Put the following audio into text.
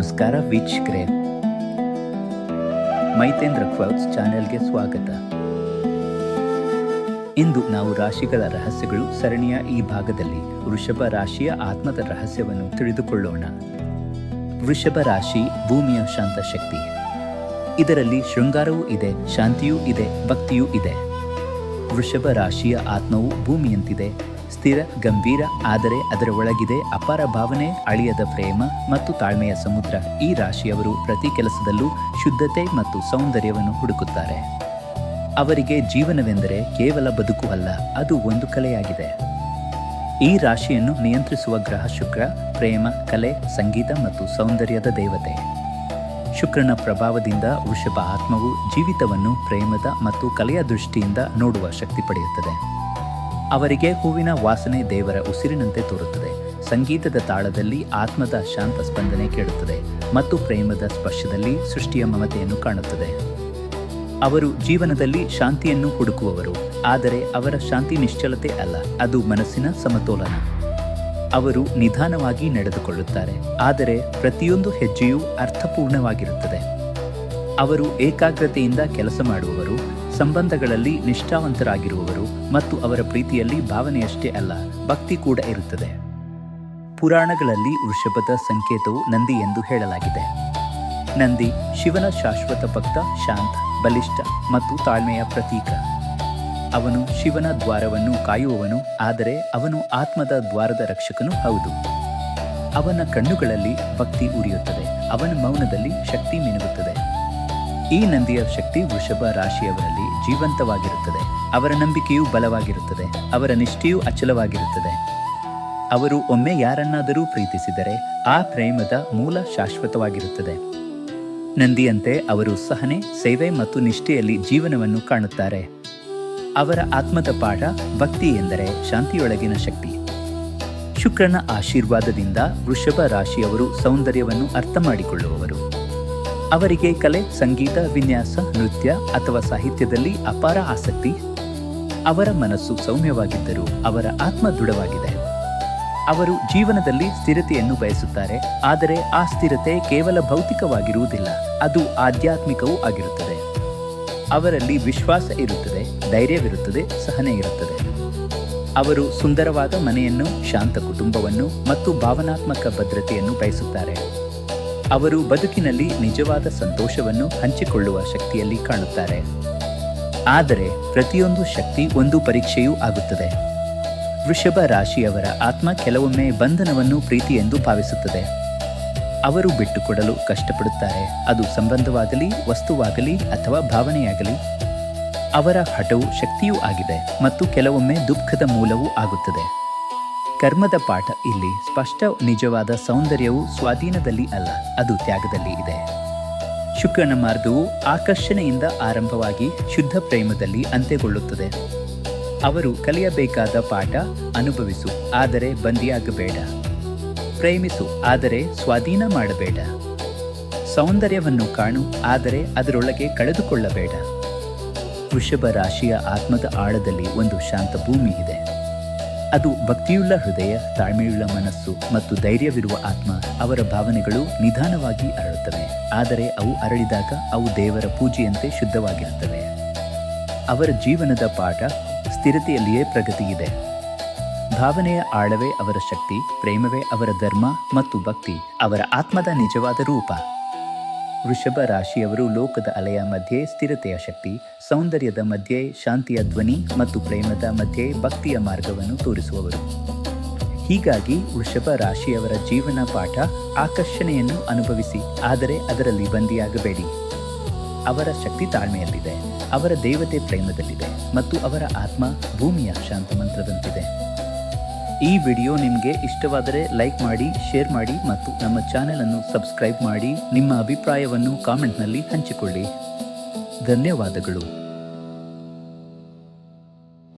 ನಮಸ್ಕಾರ ವೀಕ್ಷಕರೇ. ಮೈತೇಂದ್ರ ಕ್ವೌಟ್ಸ್ ಚಾನೆಲ್ಗೆ ಸ್ವಾಗತ. ಇಂದು ನಾವು ರಾಶಿಗಳ ರಹಸ್ಯಗಳು ಸರಣಿಯ ಈ ಭಾಗದಲ್ಲಿ ವೃಷಭ ರಾಶಿಯ ಆತ್ಮದ ರಹಸ್ಯವನ್ನು ತಿಳಿದುಕೊಳ್ಳೋಣ. ವೃಷಭ ರಾಶಿ ಭೂಮಿಯ ಶಾಂತ ಶಕ್ತಿ. ಇದರಲ್ಲಿ ಶೃಂಗಾರವೂ ಇದೆ, ಶಾಂತಿಯೂ ಇದೆ, ಭಕ್ತಿಯೂ ಇದೆ. ವೃಷಭ ರಾಶಿಯ ಆತ್ಮವು ಭೂಮಿಯಂತಿದೆ ಸ್ಥಿರ, ಗಂಭೀರ, ಆದರೆ ಅದರ ಒಳಗಿದೆ ಅಪಾರ ಭಾವನೆ, ಅಳಿಯದ ಪ್ರೇಮ ಮತ್ತು ತಾಳ್ಮೆಯ ಸಮುದ್ರ. ಈ ರಾಶಿಯವರು ಪ್ರತಿ ಕೆಲಸದಲ್ಲೂ ಶುದ್ಧತೆ ಮತ್ತು ಸೌಂದರ್ಯವನ್ನು ಹುಡುಕುತ್ತಾರೆ. ಅವರಿಗೆ ಜೀವನವೆಂದರೆ ಕೇವಲ ಬದುಕು ಅಲ್ಲ, ಅದು ಒಂದು ಕಲೆಯಾಗಿದೆ. ಈ ರಾಶಿಯನ್ನು ನಿಯಂತ್ರಿಸುವ ಗ್ರಹ ಶುಕ್ರ, ಪ್ರೇಮ, ಕಲೆ, ಸಂಗೀತ ಮತ್ತು ಸೌಂದರ್ಯದ ದೇವತೆ. ಶುಕ್ರನ ಪ್ರಭಾವದಿಂದ ವೃಷಭ ಆತ್ಮವು ಜೀವಿತವನ್ನು ಪ್ರೇಮದ ಮತ್ತು ಕಲೆಯ ದೃಷ್ಟಿಯಿಂದ ನೋಡುವ ಶಕ್ತಿ ಪಡೆಯುತ್ತದೆ. ಅವರಿಗೆ ಹೂವಿನ ವಾಸನೆ ದೇವರ ಉಸಿರಿನಂತೆ ತೋರುತ್ತದೆ. ಸಂಗೀತದ ತಾಳದಲ್ಲಿ ಆತ್ಮದ ಶಾಂತ ಸ್ಪಂದನೆ ಕೇಳುತ್ತದೆ ಮತ್ತು ಪ್ರೇಮದ ಸ್ಪರ್ಶದಲ್ಲಿ ಸೃಷ್ಟಿಯ ಮಮತೆಯನ್ನು ಕಾಣುತ್ತದೆ. ಅವರು ಜೀವನದಲ್ಲಿ ಶಾಂತಿಯನ್ನು ಹುಡುಕುವವರು, ಆದರೆ ಅವರ ಶಾಂತಿ ನಿಶ್ಚಲತೆ ಅಲ್ಲ, ಅದು ಮನಸ್ಸಿನ ಸಮತೋಲನ. ಅವರು ನಿಧಾನವಾಗಿ ನಡೆದುಕೊಳ್ಳುತ್ತಾರೆ, ಆದರೆ ಪ್ರತಿಯೊಂದು ಹೆಜ್ಜೆಯೂ ಅರ್ಥಪೂರ್ಣವಾಗಿರುತ್ತದೆ. ಅವರು ಏಕಾಗ್ರತೆಯಿಂದ ಕೆಲಸ ಮಾಡುವವರು ಸಂಬಂಧಗಳಲ್ಲಿ ನಿಷ್ಠಾವಂತರಾಗಿರುವವರು ಮತ್ತು ಅವರ ಪ್ರೀತಿಯಲ್ಲಿ ಭಾವನೆಯಷ್ಟೇ ಅಲ್ಲ, ಭಕ್ತಿ ಕೂಡ ಇರುತ್ತದೆ. ಪುರಾಣಗಳಲ್ಲಿ ವೃಷಭದ ಸಂಕೇತವು ನಂದಿ ಎಂದು ಹೇಳಲಾಗಿದೆ. ನಂದಿ ಶಿವನ ಶಾಶ್ವತ ಭಕ್ತ, ಶಾಂತ, ಬಲಿಷ್ಠ ಮತ್ತು ತಾಳ್ಮೆಯ ಪ್ರತೀಕ. ಅವನು ಶಿವನ ದ್ವಾರವನ್ನು ಕಾಯುವವನು, ಆದರೆ ಅವನು ಆತ್ಮದ ದ್ವಾರದ ರಕ್ಷಕನೂ ಹೌದು. ಅವನ ಕಣ್ಣುಗಳಲ್ಲಿ ಭಕ್ತಿ ಉರಿಯುತ್ತದೆ, ಅವನ ಮೌನದಲ್ಲಿ ಶಕ್ತಿ ಮಿನುಗುತ್ತದೆ. ಈ ನಂದಿಯ ಶಕ್ತಿ ವೃಷಭ ರಾಶಿಯವರಲ್ಲಿ ಜೀವಂತವಾಗಿರುತ್ತದೆ. ಅವರ ನಂಬಿಕೆಯು ಬಲವಾಗಿರುತ್ತದೆ. ಅವರ ನಿಷ್ಠೆಯು ಅಚಲವಾಗಿರುತ್ತದೆ. ಅವರು ಒಮ್ಮೆ ಯಾರನ್ನಾದರೂ ಪ್ರೀತಿಸಿದರೆ ಆ ಪ್ರೇಮದ ಮೂಲ ಶಾಶ್ವತವಾಗಿರುತ್ತದೆ. ನಂದಿಯಂತೆ ಅವರು ಸಹನೆ, ಸೇವೆ ಮತ್ತು ನಿಷ್ಠೆಯಲ್ಲಿ ಜೀವನವನ್ನು ಕಾಣುತ್ತಾರೆ. ಅವರ ಆತ್ಮದ ಪಾಠ ಭಕ್ತಿ ಎಂದರೆ ಶಾಂತಿಯೊಳಗಿನ ಶಕ್ತಿ. ಶುಕ್ರನ ಆಶೀರ್ವಾದದಿಂದ ವೃಷಭ ರಾಶಿಯವರು ಸೌಂದರ್ಯವನ್ನು ಅರ್ಥ ಮಾಡಿಕೊಳ್ಳುವವರು. ಅವರಿಗೆ ಕಲೆ, ಸಂಗೀತ, ವಿನ್ಯಾಸ, ನೃತ್ಯ ಅಥವಾ ಸಾಹಿತ್ಯದಲ್ಲಿ ಅಪಾರ ಆಸಕ್ತಿ. ಅವರ ಮನಸ್ಸು ಸೌಮ್ಯವಾಗಿದ್ದರೂ ಅವರ ಆತ್ಮ ದೃಢವಾಗಿದೆ. ಅವರು ಜೀವನದಲ್ಲಿ ಸ್ಥಿರತೆಯನ್ನು ಬಯಸುತ್ತಾರೆ, ಆದರೆ ಆ ಸ್ಥಿರತೆ ಕೇವಲ ಭೌತಿಕವಾಗಿರುವುದಿಲ್ಲ, ಅದು ಆಧ್ಯಾತ್ಮಿಕವೂ ಆಗಿರುತ್ತದೆ. ಅವರಲ್ಲಿ ವಿಶ್ವಾಸ ಇರುತ್ತದೆ, ಧೈರ್ಯವಿರುತ್ತದೆ, ಸಹನೆ ಇರುತ್ತದೆ. ಅವರು ಸುಂದರವಾದ ಮನೆಯನ್ನು, ಶಾಂತ ಕುಟುಂಬವನ್ನು ಮತ್ತು ಭಾವನಾತ್ಮಕ ಭದ್ರತೆಯನ್ನು ಬಯಸುತ್ತಾರೆ. ಅವರು ಬದುಕಿನಲ್ಲಿ ನಿಜವಾದ ಸಂತೋಷವನ್ನು ಹಂಚಿಕೊಳ್ಳುವ ಶಕ್ತಿಯಲ್ಲಿ ಕಾಣುತ್ತಾರೆ. ಆದರೆ ಪ್ರತಿಯೊಂದು ಶಕ್ತಿ ಒಂದು ಪರೀಕ್ಷೆಯೂ ಆಗುತ್ತದೆ. ವೃಷಭ ರಾಶಿಯವರ ಆತ್ಮ ಕೆಲವೊಮ್ಮೆ ಬಂಧನವನ್ನು ಪ್ರೀತಿ ಎಂದು ಭಾವಿಸುತ್ತದೆ. ಅವರು ಬಿಟ್ಟುಕೊಡಲು ಕಷ್ಟಪಡುತ್ತಾರೆ. ಅದು ಸಂಬಂಧವಾಗಲಿ, ವಸ್ತುವಾಗಲಿ ಅಥವಾ ಭಾವನೆಯಾಗಲಿ, ಅವರ ಹಠವು ಶಕ್ತಿಯೂ ಆಗಿದೆ ಮತ್ತು ಕೆಲವೊಮ್ಮೆ ದುಃಖದ ಮೂಲವೂ ಆಗುತ್ತದೆ. ಕರ್ಮದ ಪಾಠ ಇಲ್ಲಿ ಸ್ಪಷ್ಟ ನಿಜವಾದ ಸೌಂದರ್ಯವು ಸ್ವಾಧೀನದಲ್ಲಿ ಅಲ್ಲ, ಅದು ತ್ಯಾಗದಲ್ಲಿ ಇದೆ. ಶುಕ್ರನ ಮಾರ್ಗವು ಆಕರ್ಷಣೆಯಿಂದ ಆರಂಭವಾಗಿ ಶುದ್ಧ ಪ್ರೇಮದಲ್ಲಿ ಅಂತ್ಯಗೊಳ್ಳುತ್ತದೆ. ಅವರು ಕಲಿಯಬೇಕಾದ ಪಾಠ ಅನುಭವಿಸು, ಆದರೆ ಬಂದಿಯಾಗಬೇಡ. ಪ್ರೇಮಿಸು, ಆದರೆ ಸ್ವಾಧೀನ ಮಾಡಬೇಡ. ಸೌಂದರ್ಯವನ್ನು ಕಾಣು, ಆದರೆ ಅದರೊಳಗೆ ಕಳೆದುಕೊಳ್ಳಬೇಡ. ವೃಷಭ ರಾಶಿಯ ಆತ್ಮದ ಆಳದಲ್ಲಿ ಒಂದು ಶಾಂತ ಭೂಮಿ ಇದೆ. ಅದು ಭಕ್ತಿಯುಳ್ಳ ಹೃದಯ, ತಾಳ್ಮೆಯುಳ್ಳ ಮನಸ್ಸು ಮತ್ತು ಧೈರ್ಯವಿರುವ ಆತ್ಮ ಅವರ ಭಾವನೆಗಳು ನಿಧಾನವಾಗಿ ಅರಳುತ್ತವೆ. ಆದರೆ ಅವು ಅರಳಿದಾಗ ಅವು ದೇವರ ಪೂಜೆಯಂತೆ ಶುದ್ಧವಾಗಿರುತ್ತವೆ. ಅವರ ಜೀವನದ ಪಾಠ ಸ್ಥಿರತೆಯಲ್ಲಿಯೇ ಪ್ರಗತಿಯಿದೆ. ಭಾವನೆಯ ಆಳವೇ ಅವರ ಶಕ್ತಿ, ಪ್ರೇಮವೇ ಅವರ ಧರ್ಮ ಮತ್ತು ಭಕ್ತಿ, ಅವರ ಆತ್ಮದ ನಿಜವಾದ ರೂಪ. ವೃಷಭ ರಾಶಿಯವರು ಲೋಕದ ಅಲೆಯ ಮಧ್ಯೆ ಸ್ಥಿರತೆಯ ಶಕ್ತಿ, ಸೌಂದರ್ಯದ ಮಧ್ಯೆ ಶಾಂತಿಯ ಧ್ವನಿ ಮತ್ತು ಪ್ರೇಮದ ಮಧ್ಯೆ ಭಕ್ತಿಯ ಮಾರ್ಗವನ್ನು ತೋರಿಸುವವರು. ಹೀಗಾಗಿ ವೃಷಭ ರಾಶಿಯವರ ಜೀವನ ಪಾಠ ಆಕರ್ಷಣೆಯನ್ನು ಅನುಭವಿಸಿ, ಆದರೆ ಅದರಲ್ಲಿ ಬಂದಿಯಾಗಬೇಡಿ. ಅವರ ಶಕ್ತಿ ತಾಳ್ಮೆಯಲ್ಲಿದೆ, ಅವರ ದೇವತೆ ಪ್ರೇಮದಲ್ಲಿದೆ ಮತ್ತು ಅವರ ಆತ್ಮ ಭೂಮಿಯ ಶಾಂತ ಮಂತ್ರದಂತಿದೆ. ಈ ವಿಡಿಯೋ ನಿಮಗೆ ಇಷ್ಟವಾದರೆ ಲೈಕ್ ಮಾಡಿ, ಶೇರ್ ಮಾಡಿ ಮತ್ತು ನಮ್ಮ ಚಾನೆಲ್ ಅನ್ನು ಸಬ್ಸ್ಕ್ರೈಬ್ ಮಾಡಿ ನಿಮ್ಮ ಅಭಿಪ್ರಾಯವನ್ನು ಕಾಮೆಂಟ್ನಲ್ಲಿ ಹಂಚಿಕೊಳ್ಳಿ. ಧನ್ಯವಾದಗಳು.